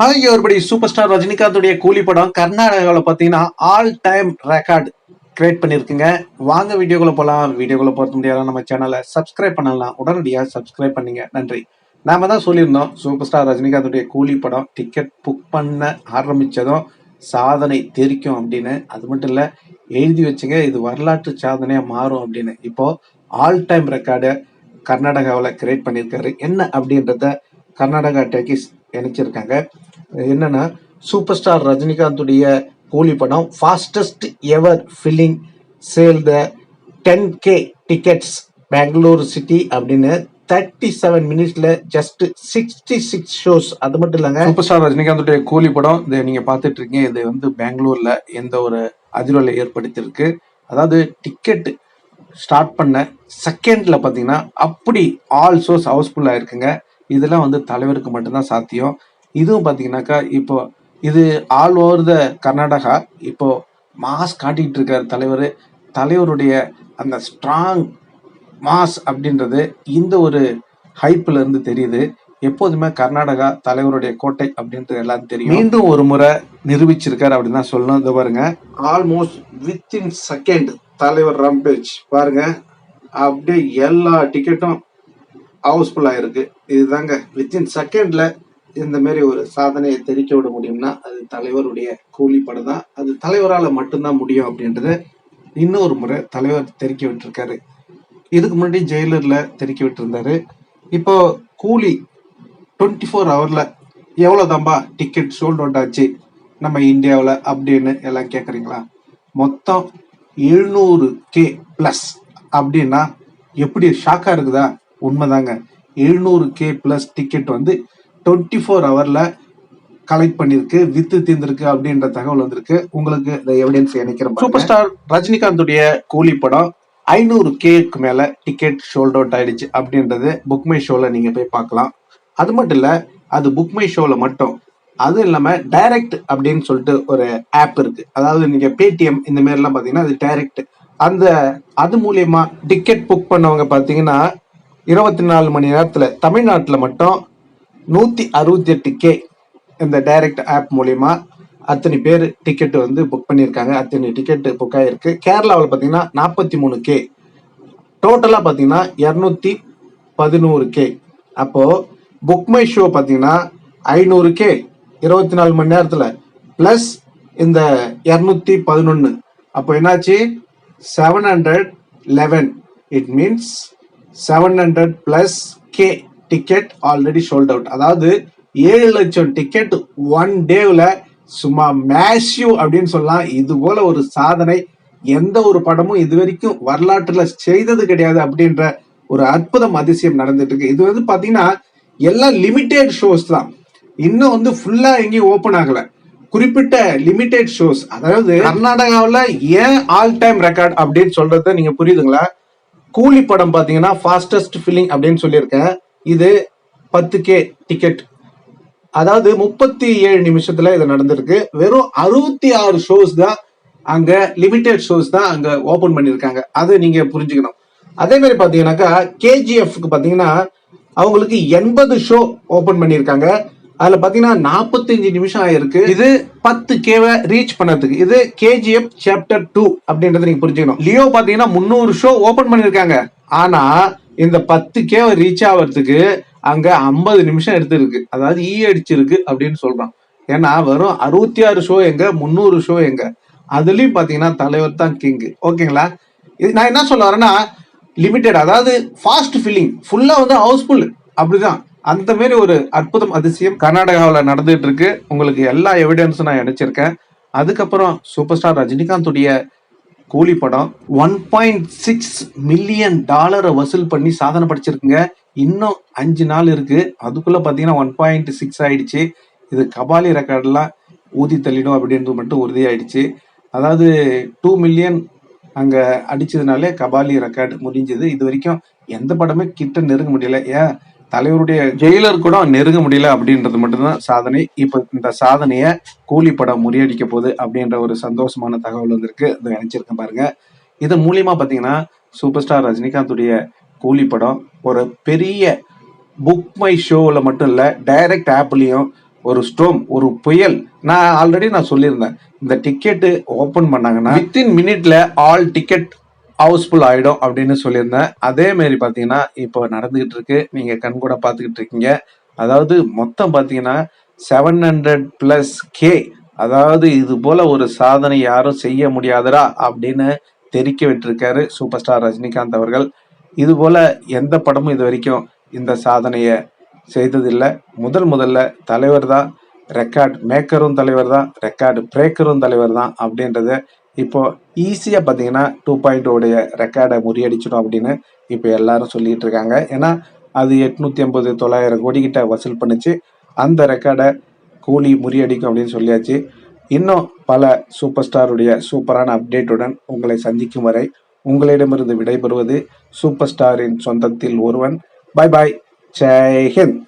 Hi ஒருபடி super star ரஜினிகாந்துடைய கூலி படம் கர்நாடகாவில் பார்த்தீங்கன்னா ஆல் டைம் ரெக்கார்டு கிரியேட் பண்ணியிருக்குங்க. வாங்க வீடியோக்குள்ள போகலாம் வீடியோக்குள்ள போகிறது முடியாத நம்ம சேனலை சப்ஸ்கிரைப் பண்ணலாம். உடனடியாக சப்ஸ்கிரைப் பண்ணிங்க. நன்றி. நாம தான் சொல்லியிருந்தோம் சூப்பர் ஸ்டார் ரஜினிகாந்துடைய கூலி படம் டிக்கெட் புக் பண்ண ஆரம்பிச்சதும் சாதனை தெரிக்கும் அப்படின்னு. அது மட்டும் இல்லை எழுதி வச்சுங்க இது வரலாற்று சாதனையாக மாறும் அப்படின்னு. இப்போது ஆல் டைம் ரெக்கார்டை கர்நாடகாவில் கிரியேட் பண்ணியிருக்காரு. என்ன அப்படின்றத கர்நாடகா டேக்கிஸ் இணைச்சிருக்காங்க. என்னன்னா சூப்பர் ஸ்டார் ரஜினிகாந்துடைய கூலி படம் fastest ever filling sale the ten K tickets Bangalore city அப்படின்னு தேர்ட்டி செவன் மினிட்ஸ்ல ஜஸ்ட் சிக்ஸ்டி சிக்ஸ் ஷோஸ் அது மட்டும் இல்லைங்க. சூப்பர் ஸ்டார் ரஜினிகாந்துடைய கூலி படம் இதை நீங்க பார்த்துட்டு இருக்கீங்க இது வந்து பெங்களூர்ல எந்த ஒரு அதிர்வலை ஏற்படுத்தியிருக்கு. அதாவது டிக்கெட் ஸ்டார்ட் பண்ண செகண்ட்ல பாத்தீங்கன்னா அப்படி ஆல் ஷோஸ் ஹவுஸ்ஃபுல்லா இருக்குங்க இதெல்லாம் வந்து தலைவருக்கு மட்டும்தான் சாத்தியம். இதுவும் பாத்தீங்கன்னாக்கா இப்போ இது ஆல் ஓவர் த கர்நாடகா. இப்போ மாஸ் காட்டிக்கிட்டு இருக்காரு தலைவர். தலைவருடைய அந்த ஸ்ட்ராங் மாஸ் அப்படின்றது இந்த ஒரு ஹைப்ல இருந்து தெரியுது. எப்போதுமே கர்நாடகா தலைவருடைய கோட்டை அப்படின்றது எல்லாரும் தெரியும். மீண்டும் ஒரு முறை நிரூபிச்சிருக்காரு அப்படின்னு தான் சொல்லணும். இது பாருங்க. ஆல்மோஸ்ட் வித்தின் செகண்ட் தலைவர் ரம்பேஜ். பாருங்க. அப்படியே எல்லா டிக்கெட்டும் ஹவுஸ்ஃபுல்லாக இருக்கு இதுதாங்க வித்தின் செகண்ட்ல இந்த மாதிரி ஒரு சாதனையை தெரிக்க விட முடியும்னா அது தலைவருடைய கூலி படம் தான். அது தலைவரால் மட்டும்தான் முடியும் அப்படின்றத இன்னொரு முறை தலைவர் தெரிக்க விட்டுருக்காரு. இதுக்கு முன்னாடி ஜெயிலரில் தெரிக்க விட்டுருந்தாரு. இப்போ கூலி டுவெண்ட்டி ஃபோர் ஹவரில் எவ்வளோ தம்பா டிக்கெட் சோல்ட் அவுட் ஆச்சு? நம்ம இந்தியாவில் அப்படின்னு எல்லாம் கேட்குறீங்களா மொத்தம் எழுநூறு கே ப்ளஸ் அப்படின்னா எப்படி ஷாக்காக இருக்குதா? உண்மைதாங்க. எழுநூறு கே ப்ளஸ் டிக்கெட் வந்து டுவெண்ட்டி ஃபோர் ஹவரில் கலெக்ட் பண்ணியிருக்கு வித்து தீர்ந்திருக்கு அப்படின்ற தகவல் வந்திருக்கு. உங்களுக்கு இந்த எவிடன்ஸ் இணைக்கிறேன் சூப்பர் ஸ்டார் ரஜினிகாந்துடைய கூலி படம் ஐநூறு கேக்கு மேல டிக்கெட் ஷோல்ட் அவுட் ஆயிடுச்சு அப்படின்றது புக்மை ஷோவில் ஷோல நீங்க போய் பார்க்கலாம். அது மட்டும் இல்ல அது புக்மை ஷோவில் ஷோல மட்டும். அதுவும் இல்லாம டைரக்ட் அப்படின்னு சொல்லிட்டு ஒரு ஆப் இருக்கு. அதாவது நீங்க பேடிஎம் இந்த மாதிரி எல்லாம் பாத்தீங்கன்னா அது டைரக்ட் அந்த அது மூலியமா டிக்கெட் புக் பண்ணவங்க பாத்தீங்கன்னா இருபத்தி நாலு மணி நேரத்தில் தமிழ்நாட்டில் மட்டும் நூற்றி அறுபத்தி எட்டு கே இந்த டைரக்ட் ஆப் மூலிமா அத்தனை பேர் டிக்கெட் வந்து புக் பண்ணியிருக்காங்க. அத்தனை டிக்கெட் புக் ஆகிருக்கு கேரளாவில் பார்த்தீங்கன்னா நாற்பத்தி மூணு கே. டோட்டலாக பார்த்தீங்கன்னா இரநூத்தி பதினோரு கே. அப்போது புக் மை ஷோ பார்த்தீங்கன்னா ஐநூறு கே இருபத்தி நாலு மணி நேரத்தில். ப்ளஸ் இந்த இரநூத்தி பதினொன்று அப்போ என்னாச்சு? Seven hundred eleven it means seven hundred plus K ticket already sold out அதாவது ஏழு லட்சம் டிக்கெட் ஒன் டேவில் சும்மா மேஷ்யூ அப்படின்னு சொல்லலாம். இது போல ஒரு சாதனை எந்த ஒரு படமும் இது வரைக்கும் வரலாற்றுல செய்தது கிடையாது அப்படின்ற ஒரு அற்புதம் அதிசயம் நடந்துட்டு இருக்கு. இது வந்து பாத்தீங்கன்னா எல்லாம் லிமிடெட் ஷோஸ் தான். இன்னும் வந்து ஃபுல்லா எங்கேயும் ஓபன் ஆகல. குறிப்பிட்ட லிமிடெட் ஷோஸ் அதாவது கர்நாடகாவில் ஏன் ஆல் டைம் ரெக்கார்ட் அப்படின்னு சொல்றத நீங்க புரியுதுங்களா? கூலி படம் பார்த்தீங்கன்னா ஃபாஸ்டஸ்ட் ஃபில்லிங் அப்படின்னு சொல்லியிருக்கேன். இது பத்து கே டிக்கெட் அதாவது முப்பத்தி ஏழு நிமிஷத்துல இது நடந்திருக்கு. வெறும் அறுபத்தி ஆறு ஷோஸ் தான் அங்க லிமிடெட் ஷோஸ் தான் அங்க ஓபன் பண்ணியிருக்காங்க. அதை நீங்க புரிஞ்சுக்கணும். அதே மாதிரி பாத்தீங்கன்னாக்கா கேஜிஎஃப்க்கு பாத்தீங்கன்னா அவங்களுக்கு எண்பது ஷோ ஓபன் பண்ணியிருக்காங்க. அதுல பாத்தீங்கன்னா நாற்பத்தஞ்சு நிமிஷம் ஆயிருக்கு. இது பத்து கேவை ரீச் பண்ணதுக்கு. இது கேஜிஎஃப் சாப்டர் டூ அப்படின்றத நீங்க புரிஞ்சுக்கணும். லியோ பாத்தீங்கன்னா முந்நூறு ஷோ ஓபன் பண்ணிருக்காங்க ஆனா இந்த பத்து கேவை ரீச் ஆகிறதுக்கு அங்க ஐம்பது நிமிஷம் எடுத்திருக்கு. அதாவது ஈ அடிச்சிருக்கு அப்படின்னு சொல்றான். ஏன்னா வெறும் அறுபத்தி ஆறு ஷோ எங்க முந்நூறு ஷோ எங்க. அதுலயும் பாத்தீங்கன்னா தலைவர் தான் கிங் ஓகேங்களா? இது நான் என்ன சொல்ல வரேன்னா லிமிட்டெட் அதாவது ஃபாஸ்ட் ஃபில்லிங் ஃபுல்லா வந்து ஹவுஸ்ஃபுல் அப்படிதான். அந்த மாதிரி ஒரு அற்புதம் அதிசயம் கர்நாடகாவில் நடந்துட்டு இருக்கு உங்களுக்கு எல்லா எவிடன்ஸும் நான் இணைச்சிருக்கேன் அதுக்கப்புறம் சூப்பர் ஸ்டார் ரஜினிகாந்துடைய கூலி படம். ஒன் பாயிண்ட் சிக்ஸ் மில்லியன் டாலரை வசூல் பண்ணி சாதனை படிச்சிருக்குங்க. இன்னும் அஞ்சு நாள் இருக்கு. அதுக்குள்ள பார்த்தீங்கன்னா ஒன் பாயிண்ட் சிக்ஸ் ஆயிடுச்சு. இது கபாலி ரெக்கார்ட்லாம் ஊதி தள்ளிடும் அப்படின்றது மட்டும் உறுதியாயிடுச்சு. அதாவது டூ மில்லியன் அங்கே அடிச்சதுனாலே கபாலி ரெக்கார்டு முடிஞ்சது. இது வரைக்கும் எந்த படமே கிட்ட நெருங்க முடியல. ஏன்? தலைவருடைய ஜெயிலர் கூட நெருங்க முடியல அப்படின்றது மட்டும்தான் சாதனை. இப்ப இந்த சாதனைய கூலி படம் முறியடிக்க போகுது அப்படின்ற ஒரு சந்தோஷமான தகவல் வந்திருக்கு. அதை நினைச்சிருக்கேன் பாருங்க. இது மூலியமா பாத்தீங்கன்னா சூப்பர் ஸ்டார் ரஜினிகாந்துடைய கூலி படம் ஒரு பெரிய புக் மை ஷோவில் மட்டும் இல்லை டைரக்ட் ஆப்லேயும் ஒரு ஸ்டோம் ஒரு புயல். நான் ஆல்ரெடி நான் சொல்லியிருந்தேன். இந்த டிக்கெட்டு ஓப்பன் பண்ணாங்கன்னா வித்தின் மினிட்ல ஆல் டிக்கெட் ஹவுஸ்ஃபுல் ஆயிடும் அப்படின்னு சொல்லியிருந்தேன். அதே மாதிரி பார்த்தீங்கன்னா இப்போ நடந்துகிட்டு இருக்கு. நீங்க கண் கூட பார்த்துக்கிட்டு இருக்கீங்க. அதாவது மொத்தம் பார்த்தீங்கன்னா செவன் ஹண்ட்ரட் பிளஸ் கே அதாவது இது போல ஒரு சாதனை யாரும் செய்ய முடியாதரா அப்படின்னு தெரிக்க விட்டுருக்காரு சூப்பர் ஸ்டார் ரஜினிகாந்த் அவர்கள். இது போல எந்த படமும் இது வரைக்கும் இந்த சாதனையை செய்ததில்லை. முதல் முதல்ல தலைவர் தான் ரெக்கார்ட் மேக்கரும் தலைவர் தான் ரெக்கார்டு பிரேக்கரும் தலைவர் தான் அப்படின்றத இப்போ ஈஸியாக பார்த்தீங்கன்னா டூ பாயிண்ட் உடைய ரெக்கார்டை முறியடிச்சிடும் அப்படின்னு இப்போ எல்லாரும் சொல்லிட்டு இருக்காங்க ஏன்னா அது எட்நூற்றி ஐம்பது தொள்ளாயிரம் கோடி கிட்ட வசூல் பண்ணுச்சு. அந்த ரெக்கார்டை கூலி முறியடிக்கும் அப்படின்னு சொல்லியாச்சு. இன்னும் பல சூப்பர் ஸ்டாருடைய சூப்பரான அப்டேட்டுடன் உங்களை சந்திக்கும் வரை உங்களிடமிருந்து விடைபெறுவது சூப்பர் ஸ்டாரின் சொந்தத்தில் ஒருவன். பாய் பாய் ஜெய் ஹிந்த்.